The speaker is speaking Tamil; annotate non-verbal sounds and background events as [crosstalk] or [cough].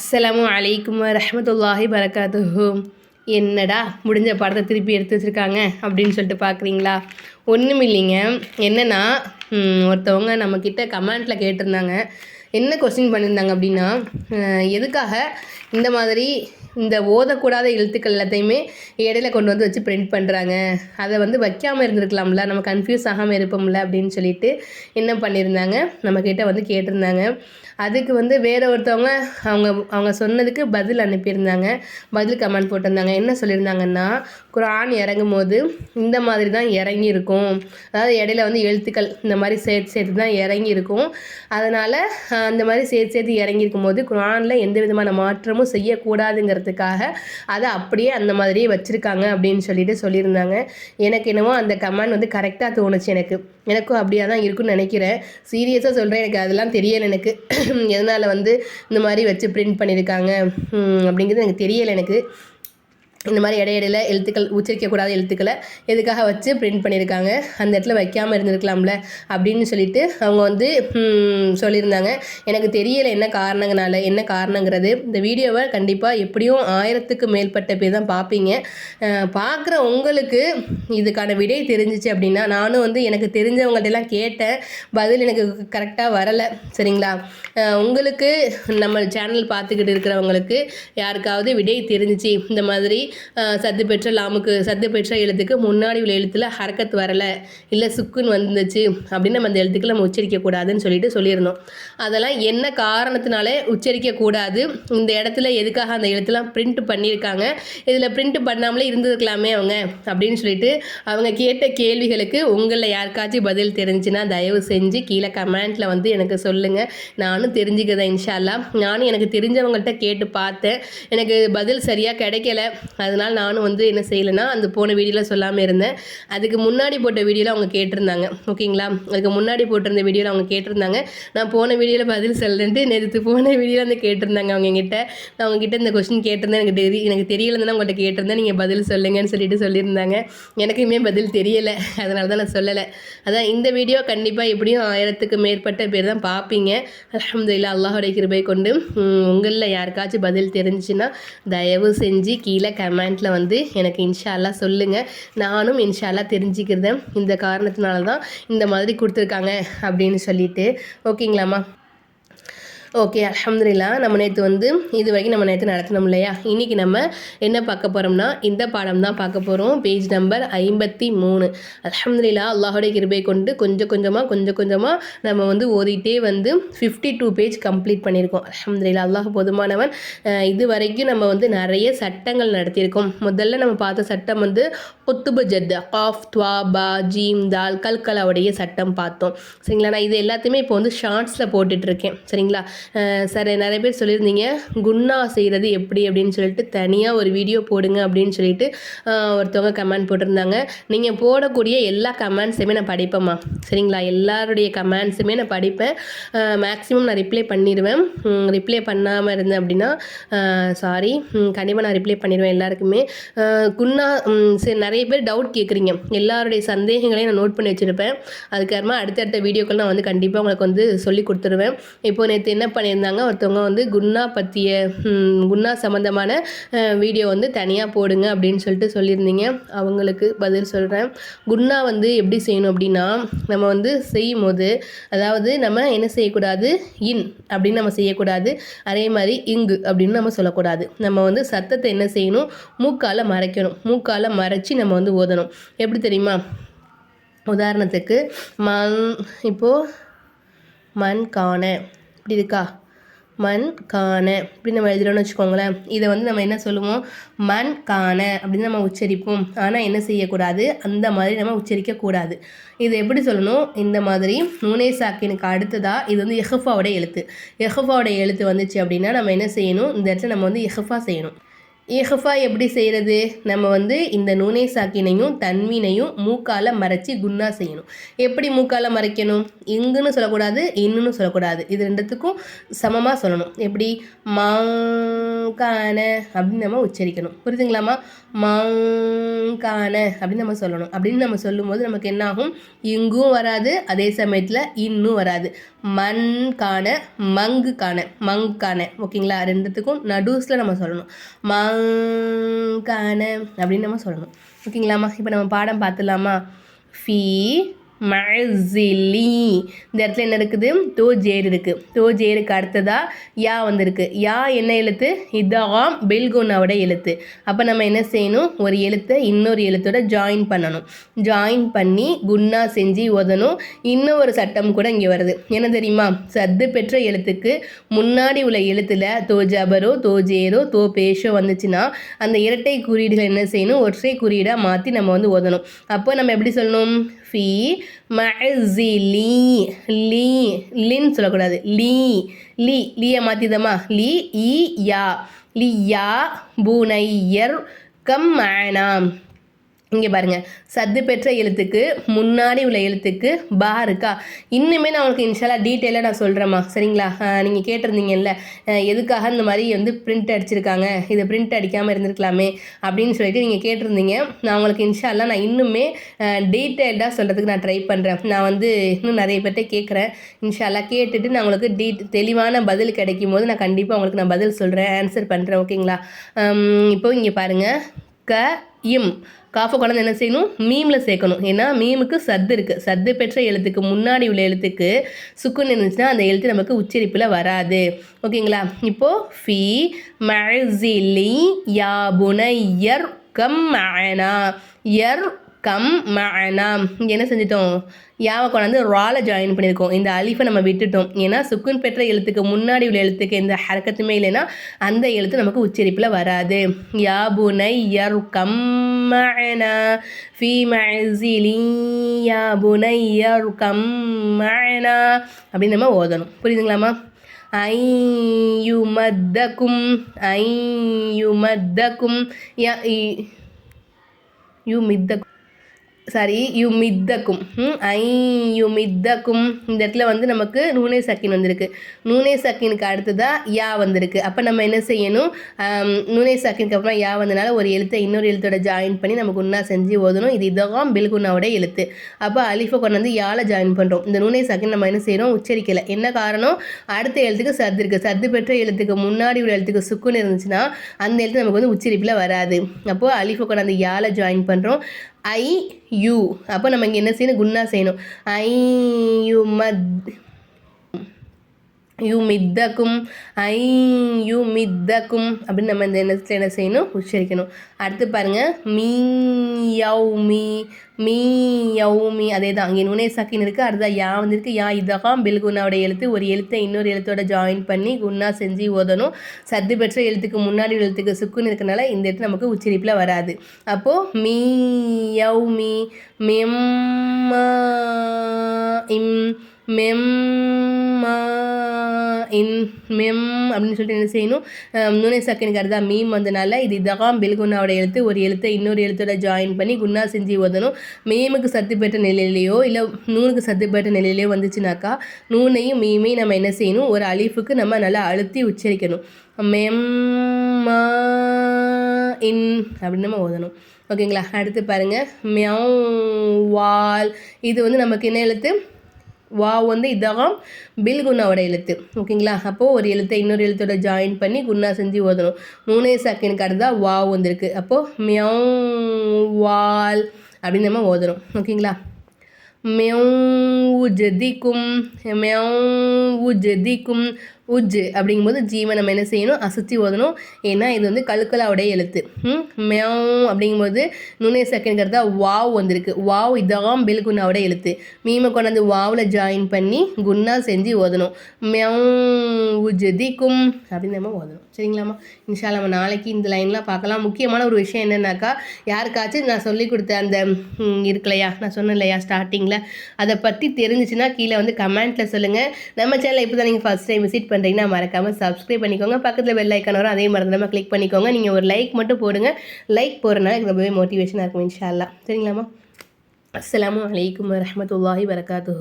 அஸ்ஸலாமு அலைக்கும் ரஹமத்துல்லாஹி வரகாத்துஹு என்னடா முடிஞ்ச படத்தை திருப்பி எடுத்து வச்சுருக்காங்க அப்படின்னு சொல்லிட்டு பார்க்குறீங்களா ஒன்றும் இல்லைங்க. என்னென்னா ஒருத்தவங்க நம்மக்கிட்ட கமெண்ட்டில் கேட்டிருந்தாங்க. என்ன கொஸ்டின் பண்ணியிருந்தாங்க அப்படின்னா எதுக்காக இந்த மாதிரி இந்த ஓதக்கூடாத எழுத்துக்கள் எல்லாத்தையுமே இடையில கொண்டு வந்து வச்சு பிரிண்ட் பண்ணுறாங்க அதை வந்து வைக்காமல் இருந்திருக்கலாம்ல நம்ம கன்ஃபியூஸ் ஆகாமல் இருப்போம்ல அப்படின்னு சொல்லிட்டு என்ன பண்ணியிருந்தாங்க? நம்மக்கிட்ட வந்து கேட்டிருந்தாங்க. அதுக்கு வந்து வேற ஒருத்தவங்க அவங்க அவங்க சொன்னதுக்கு பதில் அனுப்பியிருந்தாங்க. பதில் கமெண்ட் போட்டிருந்தாங்க. என்ன சொல்லியிருந்தாங்கன்னா குரான் இறங்கும் போது இந்த மாதிரி தான் இறங்கி இருக்கும் அதாவது இடையில வந்து எழுத்துக்கள் இந்த மாதிரி சேர்த்து சேர்த்து தான் இறங்கி இருக்கும் அதனால் அந்த மாதிரி சேர்த்து சேர்த்து இறங்கி இருக்கும்போது குரானில் எந்த விதமான மாற்றமும் செய்யக்கூடாதுங்கிறதுக்காக அதை அப்படியே அந்த மாதிரியே வச்சுருக்காங்க அப்படின்னு சொல்லிட்டு சொல்லியிருந்தாங்க. எனக்கு என்னமோ அந்த கமெண்ட் வந்து கரெக்டாக தோணுச்சு எனக்கு. எனக்கும் அப்படியே தான் இருக்கும்னு நினைக்கிறேன். சீரியஸாக சொல்கிறேன் எனக்கு அதெல்லாம் தெரியலை எனக்கு. [clears throat] எதனால் வந்து இந்த மாதிரி வச்சு பிரிண்ட் பண்ணியிருக்காங்க? அப்படிங்கிறது எனக்கு தெரியலை எனக்கு. இந்த மாதிரி இடையிடையில எழுத்துக்கள் உச்சரிக்கக்கூடாத எழுத்துக்களை எதுக்காக வச்சு பிரிண்ட் பண்ணியிருக்காங்க? அந்த இடத்துல வைக்காமல் இருந்திருக்கலாம்ல? அப்படின்னு சொல்லிட்டு அவங்க வந்து சொல்லியிருந்தாங்க. எனக்கு தெரியலை என்ன காரணங்கனால என்ன காரணங்கிறது. இந்த வீடியோவை கண்டிப்பாக எப்படியும் ஆயிரத்துக்கு மேற்பட்ட பேர் தான் பார்ப்பீங்க. பார்க்குற உங்களுக்கு இதுக்கான விடை தெரிஞ்சிச்சு அப்படின்னா நானும் வந்து எனக்கு தெரிஞ்சவங்கள்ட்டெல்லாம் கேட்டேன். பதில் எனக்கு கரெக்டாக வரலை. சரிங்களா? உங்களுக்கு நம்ம சேனல் பார்த்துக்கிட்டு இருக்கிறவங்களுக்கு யாருக்காவது விடை தெரிஞ்சிச்சு. இந்த மாதிரி சத்து பெற்ற லாமுக்கு சத்து பெற்ற எழுத்துக்கு முன்னாடி உள்ள எழுத்துல ஹரக்கத் வரலை. இல்லை சுக்குன்னு வந்துச்சு அப்படின்னு நம்ம அந்த எழுத்துக்களை நம்ம உச்சரிக்கக்கூடாதுன்னு சொல்லிட்டு சொல்லியிருந்தோம். அதெல்லாம் என்ன காரணத்தினாலே உச்சரிக்கக்கூடாது இந்த இடத்துல எதுக்காக அந்த எழுத்துலாம் பிரிண்ட் பண்ணியிருக்காங்க? இதில் பிரிண்ட் பண்ணாமலே இருந்திருக்கலாமே அவங்க அப்படின்னு சொல்லிட்டு அவங்க கேட்ட கேள்விகளுக்கு உங்களில் யாருக்காச்சும் பதில் தெரிஞ்சுன்னா தயவு செஞ்சு கீழே கமெண்ட்டில் வந்து எனக்கு சொல்லுங்கள் நானும் தெரிஞ்சுக்கிறேன் இன்ஷால்லா நானும் எனக்கு தெரிஞ்சவங்கள்ட்ட கேட்டு பார்த்தேன். எனக்கு பதில் சரியாக கிடைக்கல. அதனால் நானும் வந்து என்ன செய்யலைன்னா அந்த போன வீடியோவில் சொல்லாமல் இருந்தேன். அதுக்கு முன்னாடி போட்ட வீடியோவில் அவங்க கேட்டிருந்தாங்க. ஓகேங்களா? அதுக்கு முன்னாடி போட்டிருந்த வீடியோவில் அவங்க கேட்டிருந்தாங்க. நான் போன வீடியோவில் பதில் சொல்லன்ட்டு நேற்று போன வீடியோவில் வந்து கேட்டிருந்தாங்க அவங்க கிட்ட நான் அவங்ககிட்ட இந்த கொஸ்டின் கேட்டிருந்தேன். எனக்கு தெரிய எனக்கு தெரியலன்னு தான் உங்கள்கிட்ட கேட்டிருந்தேன். நீங்கள் பதில் சொல்லுங்கன்னு சொல்லிட்டு சொல்லியிருந்தாங்க. எனக்குமே பதில் தெரியலை. அதனால தான் நான் சொல்லலை. அதான் இந்த வீடியோ கண்டிப்பாக எப்படியும் ஆயிரத்துக்கு மேற்பட்ட பேர் தான் பார்ப்பீங்க அல்ஹம்துலில்லாஹ் அல்லாஹோடைய கிருபை கொண்டு உங்களில் யாருக்காச்சும் பதில் தெரிஞ்சுன்னா தயவு செஞ்சு கீழே கமெண்ட்டில் வந்து எனக்கு இன்ஷால்லாம் சொல்லுங்கள் நானும் இன்ஷால்லாம் தெரிஞ்சுக்கிறதேன் இந்த காரணத்தினால தான் இந்த மாதிரி கொடுத்துருக்காங்க அப்படின்னு சொல்லிட்டு. ஓகேங்களாம்மா? ஓகே அலமதுல்லா நம்ம நேற்று வந்து இது வரைக்கும் நம்ம நேற்று நடத்தினோம் இல்லையா? இன்றைக்கி நம்ம என்ன பார்க்க போகிறோம்னா இந்த பாடம் தான் பார்க்க போகிறோம் பேஜ் நம்பர் ஐம்பத்தி மூணு அலமதுல்லா அல்லாஹோடைய கிருபை கொண்டு கொஞ்சம் கொஞ்சமாக கொஞ்சம் கொஞ்சமாக நம்ம வந்து ஓதிட்டே வந்து ஃபிஃப்டி டூ பேஜ் கம்ப்ளீட் பண்ணியிருக்கோம். அலமதுல்லா அல்லாஹ் போதுமானவன். இது வரைக்கும் நம்ம வந்து நிறைய சட்டங்கள் நடத்தியிருக்கோம். முதல்ல நம்ம பார்த்த சட்டம் வந்து குத்துபு ஜத் காஃப் துவா பா ஜீம் தால் கல்கலாவுடைய சட்டம் பார்த்தோம். சரிங்களா நான் இது எல்லாத்தையுமே இப்போ வந்து ஷார்ட்ஸில் போட்டுட்ருக்கேன். சரிங்களா? சார் நிறைய பேர் சொல்லியிருந்தீங்க குன்னா செய்கிறது எப்படி அப்படின்னு சொல்லிட்டு தனியாக ஒரு வீடியோ போடுங்க அப்படின்னு சொல்லிட்டு ஒருத்தவங்க கமெண்ட் போட்டிருந்தாங்க. நீங்கள் போடக்கூடிய எல்லா கமெண்ட்ஸுமே நான் படிப்பேம்மா. சரிங்களா? எல்லாருடைய கமெண்ட்ஸுமே நான் படிப்பேன். மேக்ஸிமம் நான் ரிப்ளை பண்ணிடுவேன் ரிப்ளை பண்ணாமல் இருந்தேன் அப்படின்னா சாரி கண்டிப்பாக நான் ரிப்ளை பண்ணிடுவேன் எல்லாருக்குமே. குன்னா சரி நிறைய பேர் டவுட் கேட்குறீங்க எல்லாருடைய சந்தேகங்களையும் நான் நோட் பண்ணி வச்சுருப்பேன். அதுக்கப்புறமா அடுத்தடுத்த வீடியோக்கள் நான் வந்து கண்டிப்பாக உங்களுக்கு வந்து சொல்லி கொடுத்துருவேன். இப்போ நேற்று என்ன பண்ணியிருந்தாங்க. ஒருத்தவங்க வந்து குன்னா பற்றிய குன்னா சம்மந்தமான வீடியோ வந்து தனியாக போடுங்க அப்படின்னு சொல்லிட்டு சொல்லியிருந்தீங்க. அவங்களுக்கு பதில் சொல்கிறேன் குன்னா வந்து எப்படி செய்யணும் அப்படின்னா நம்ம வந்து செய்யும் போது அதாவது நம்ம என்ன செய்யக்கூடாது? இன் அப்படின்னு நம்ம செய்யக்கூடாது. அதே மாதிரி இங்கு அப்படின்னு நம்ம சொல்லக்கூடாது. நம்ம வந்து சத்தத்தை என்ன செய்யணும்? மூக்கால் மறைக்கணும். மூக்கால் மறைச்சி நம்ம வந்து ஓதணும். எப்படி தெரியுமா? உதாரணத்துக்கு மண் இப்போது மண் காண இப்படி இருக்கா? மண் காண. இப்படி நம்ம எழுதுறோம்னு வச்சுக்கோங்களேன். இதை வந்து நம்ம என்ன சொல்லுவோம்? மண் காண அப்படின்னு நம்ம உச்சரிப்போம். ஆனால் என்ன செய்யக்கூடாது? அந்த மாதிரி நம்ம உச்சரிக்கக்கூடாது. இது எப்படி சொல்லணும்? இந்த மாதிரி நூனே சாக்கினுக்கு அடுத்ததாக இது வந்து எஹஃபாவோட எழுத்து. எஹஃபாவோட எழுத்து வந்துச்சு அப்படின்னா நம்ம என்ன செய்யணும்? இந்த இடத்துல நம்ம வந்து எஹஃபா செய்யணும். இஹஃபா எப்படி செய்கிறது நம்ம வந்து இந்த நூனை சாக்கினையும் தன்வீனையும் மூக்கால மறைச்சி குன்னா செய்யணும். எப்படி மூக்கால மறைக்கணும்? இங்குன்னு சொல்லக்கூடாது இன்னுன்னு சொல்லக்கூடாது. இது ரெண்டுத்துக்கும் சமமாக சொல்லணும். எப்படி? மாங்கான அப்படின்னு நம்ம உச்சரிக்கணும். புரியுதுங்களாம்மா மாங்கான அப்படின்னு நம்ம சொல்லணும். அப்படின்னு நம்ம சொல்லும்போது நமக்கு என்ன ஆகும் இங்கும் வராது அதே சமயத்தில் இன்னும் வராது. மண்கான மங்குக்கான மங்கான ஓகேங்களா? ரெண்டுத்துக்கும் நடுஸில் நம்ம சொல்லணும். மங்கான அப்படின்னு நம்ம சொல்லணும். ஓகேங்களாம்மா? இப்போ நம்ம பாடம் பார்த்துலாமா ஃபீ மழசிலி இந்த இடத்துல என்ன இருக்குது? தோ ஜேர் இருக்குது தோ ஜேருக்கு அடுத்ததாக யா வந்திருக்கு. யா என்ன எழுத்து? இதாம் பெல்கோனாவோட எழுத்து. அப்போ நம்ம என்ன செய்யணும்? ஒரு எழுத்தை இன்னொரு எழுத்தோட ஜாயின் பண்ணணும். ஜாயின் பண்ணி குன்னா செஞ்சு உதணும் இன்னும் ஒரு சட்டம் கூட இங்கே வருது. என்ன தெரியுமா? சத்து பெற்ற எழுத்துக்கு முன்னாடி உள்ள எழுத்தில் தோ ஜபரோ தோ ஜேரோ தோ பேஷோ வந்துச்சுன்னா அந்த இரட்டை குறியீடுகள் என்ன செய்யணும்? ஒற்றை குறியீடாக மாற்றி நம்ம வந்து ஓதணும். அப்போ நம்ம எப்படி சொல்லணும்? ஃபி மஅசிலி லீ லீ லின்னு சொல்லக்கூடாது. லீ லீ லீயை மாற்றிதமா லீ இ யா. லியா பூனையர் கம் மேனாம் இங்கே பாருங்கள் சத்து பெற்ற எழுத்துக்கு முன்னாடி உள்ள எழுத்துக்கு பா இருக்கா? இன்னுமே நான் உங்களுக்கு இன்ஷாலாக டீட்டெயிலாக நான் சொல்கிறேம்மா சரிங்களா? நீங்கள் கேட்டிருந்தீங்கல்ல எதுக்காக இந்த மாதிரி வந்து பிரிண்ட் அடிச்சிருக்காங்க? இதை பிரிண்ட் அடிக்காமல் இருந்திருக்கலாமே அப்படின்னு சொல்லிட்டு நீங்கள் கேட்டிருந்தீங்க. நான் உங்களுக்கு இன்ஷால்லாம் நான் இன்னுமே டீட்டெயில்டாக சொல்கிறதுக்கு நான் ட்ரை பண்ணுறேன் நான் வந்து இன்னும் நிறைய பேர்கிட்ட கேட்குறேன். இன்ஷால்லா கேட்டுட்டு நான் உங்களுக்கு டீ தெளிவான பதில் கிடைக்கும் போது நான் கண்டிப்பாக உங்களுக்கு நான் பதில் சொல்கிறேன் ஆன்சர் பண்ணுறேன் ஓகேங்களா? இப்போ இங்கே பாருங்கள் க இம். காஃபை கொண்டாந்து என்ன செய்யணும்? மீமில் சேர்க்கணும். ஏன்னா மீமுக்கு சத்து இருக்குது சத்து பெற்ற எழுத்துக்கு முன்னாடி உள்ள எழுத்துக்கு சுக்குன்னு இருந்துச்சுன்னா அந்த எழுத்து நமக்கு உச்சரிப்பில் வராது. ஓகேங்களா? இப்போது ஃபி மழசிலி யாபுனையர் கம் மேனா எர் கம் மனா இங்கே என்ன செஞ்சிட்டோம்? யாவை கொண்டாந்து ரால ஜாயின் பண்ணியிருக்கோம். இந்த அலிஃபை நம்ம விட்டுட்டோம். ஏன்னா சுக்குன் பெற்ற எழுத்துக்கு முன்னாடி உள்ள எழுத்துக்கு எந்த ஹரக்கத்துமே இல்லைன்னா அந்த எழுத்து நமக்கு உச்சரிப்பில் வராது. யாபுனை யர் கம் மனா ஃபி மசிலி யாபுனை யர் கம் மனா அப்படின்னு நம்ம ஓதணும். புரியுதுங்களாம்மா? ஐயுமத்தக்கும் ஐயுமத்தக்கும் யூ மித்தக்கும் சாரி யுமித்தக்கும் ஐ யுமித்தக்கும் இந்த இடத்துல வந்து நமக்கு நூனே சக்கின் வந்திருக்கு. நூனே சக்கினுக்கு அடுத்ததாக யா வந்திருக்கு. அப்போ நம்ம என்ன செய்யணும்? நூனே சக்கினுக்கு அப்புறம் யா வந்தனால ஒரு எழுத்தை இன்னொரு எழுத்தோட ஜாயின் பண்ணி நமக்கு உன்னா செஞ்சு ஓதணும். இது இதகம் பில்குன்னாவோட எழுத்து. அப்போ அலிஃபை கொண்டு வந்து யாழை ஜாயின் பண்ணுறோம் இந்த நூனே சக்கின் நம்ம என்ன செய்கிறோம் உச்சரிக்கலை. என்ன காரணம்? அடுத்த எழுத்துக்கு சர்து இருக்குது சர்து பெற்ற எழுத்துக்கு முன்னாடி உள்ள எழுத்துக்கு சுக்குன்னு இருந்துச்சுன்னா அந்த எழுத்து நமக்கு வந்து உச்சரிப்பில் வராது. அப்போது அலிஃபை கொண்டு அந்த யாழை ஜாயின் பண்ணுறோம் ஐ யூ. அப்போ நம்ம இங்கே என்ன செய்யணும்? குன்னா செய்யணும். ஐ யூ மத் யுமித்தக்கும் ஐ யுமித்தக்கும் அப்படின்னு நம்ம இந்த எண்ணத்தில் என்ன செய்யணும்? உச்சரிக்கணும். அடுத்து பாருங்கள் மீ யௌ மீ மீ யௌ மீ. அதே தான் அங்கே நுனே சக்கின் இருக்குது அடுத்தது யா வந்துருக்கு. யா இதகாம். பில்குனாவோட எழுத்து. ஒரு எழுத்தை இன்னொரு எழுத்தோட ஜாயின் பண்ணி குன்னா செஞ்சு ஓதணும். சத்து பெற்ற எழுத்துக்கு முன்னாடி எழுத்துக்கு சுக்குன்னு இருக்கனால இந்த எழுத்து நமக்கு உச்சரிப்பில் வராது. அப்போது மீ யௌ மீ மெம் இம் மெம் இன் மெம் அப்படின்னு சொல்லிட்டு என்ன செய்யணும்? நுனை சக்கனுக்கு அடுத்தா மீம் வந்தனால இது தகாம் பில்குன்னாவோட எழுத்து. ஒரு எழுத்தை இன்னொரு எழுத்தோட ஜாயின் பண்ணி குன்னா செஞ்சு ஓதணும். மீமுக்கு சத்து பெற்ற நிலையிலையோ இல்லை நூனுக்கு சத்து பெற்ற நிலையிலையோ வந்துச்சுனாக்கா நூனையும் மீமையும் நம்ம என்ன செய்யணும்? ஒரு அலிஃபுக்கு நம்ம நல்லா அழுத்தி உச்சரிக்கணும். மெம் இன் அப்படின்னு நம்ம ஓதணும். ஓகேங்களா? அடுத்து பாருங்கள் மியாவ் வால். இது வந்து நமக்கு என்ன எழுத்து? வா வந்து இதாகும் பில் குன்னாவோட எழுத்து. ஓகேங்களா? அப்போது ஒரு எழுத்தை இன்னொரு எழுத்தோட ஜாயின் பண்ணி குன்னா செஞ்சு ஓதணும். மூணே செகண்ட் தான் வா வந்திருக்கு. அப்போது மியோ வால் அப்படின்னு நம்ம ஓதணும். ஓகேங்களா? மியோ ஜதிக்கும் மியோ ஜதிக்கும் உஜ் அப்படிங்கும்போது ஜீவன் நம்ம என்ன செய்யணும்? அசுத்தி ஓதணும். ஏன்னா இது வந்து கழுக்கலாவுடைய எழுத்து. மேவ் அப்படிங்கும்போது நுனே செகண்ட்கிறதா வாவ் வந்திருக்கு. வாவ் இதாம் பெல்குன்னாவோட எழுத்து. மீமை கொண்டாந்து வாவில் ஜாயின் பண்ணி குன்னா செஞ்சு ஓதணும். மேவ் உஜதிக்கும் அப்படின்னு நம்ம ஓதணும். சரிங்களாம்மா? இன்ஷா நம்ம நாளைக்கு இந்த லைன்லாம் பார்க்கலாம். முக்கியமான ஒரு விஷயம் என்னென்னாக்கா யாருக்காச்சும் நான் சொல்லி கொடுத்த அந்த இருக்கலையா நான் சொன்னேன் இல்லையா ஸ்டார்டிங்கில் அதை பற்றி தெரிஞ்சிச்சுன்னா கீழே வந்து கமெண்ட்டில் சொல்லுங்கள் நம்ம சேனலில் இப்போ தான் நீங்கள் ஃபஸ்ட் டைம் விசிட் பண்ணி பண்ணுறீங்கன்னா மறக்காமல் சப்ஸ்கிரைப் பண்ணிக்கோங்க. பக்கத்தில் பெல் ஐக்கான் வரும் அதே மறந்துடாமல் கிளிக் பண்ணிக்கோங்க. நீங்கள் ஒரு லைக் மட்டும் போடுங்க. லைக் போடுறதுனால எனக்கு ரொம்பவே மோட்டிவேஷனாக இருக்கும் இன்ஷால்லா சரிங்களாம்மா? அஸ்லாம் வலைக்கம் வரமத்துல்லாஹி வரகாத்து